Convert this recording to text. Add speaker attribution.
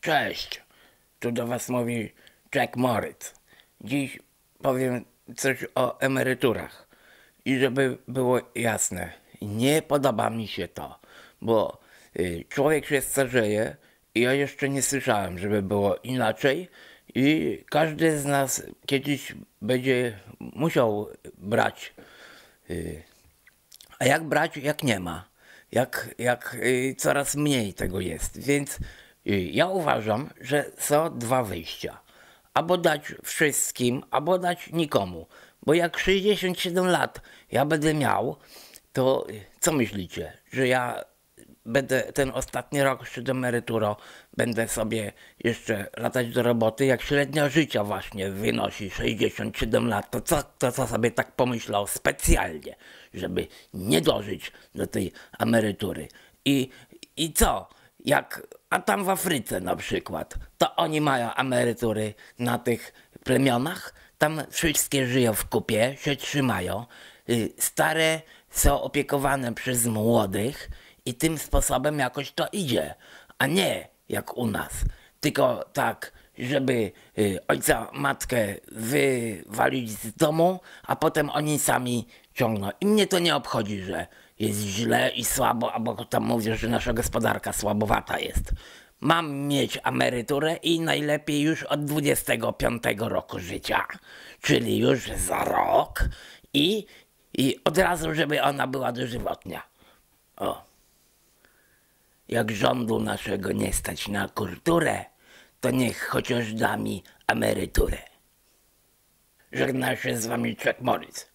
Speaker 1: Cześć, tu do was mówi Jack Moritz. Dziś powiem coś o emeryturach. I żeby było jasne, nie podoba mi się to, bo y, człowiek się starzeje i ja jeszcze nie słyszałem, żeby było inaczej i każdy z nas kiedyś będzie musiał brać. A jak brać, jak nie ma? Jak, jak y, coraz mniej tego jest. Więc y, ja uważam, że są dwa wyjścia. Albo dać wszystkim, albo dać nikomu. Bo jak 67 lat ja będę miał, to y, co myślicie? Że ja będę ten ostatni rok przed emeryturą będę sobie jeszcze latać do roboty, jak średnia życia właśnie wynosi 67 lat, to co, to co sobie tak pomyślał specjalnie, żeby nie dożyć do tej emerytury. I, i co? Jak, a tam w Afryce na przykład, to oni mają emerytury na tych plemionach, tam wszystkie żyją w kupie, się trzymają. Y, Stare są opiekowane przez młodych i tym sposobem jakoś to idzie, a nie jak u nas. Tylko tak, żeby y, ojca, matkę wywalić z domu, a potem oni sami ciągną. I mnie to nie obchodzi, że jest źle i słabo, albo tam mówią, że nasza gospodarka słabowata jest. Mam mieć emeryturę i najlepiej już od 25 roku życia, czyli już za rok i, i od razu, żeby ona była dożywotnia. O. Jak rządu naszego nie stać na kulturę, to niech chociaż da mi emeryturę. Żegna się z wami Chuck Morris.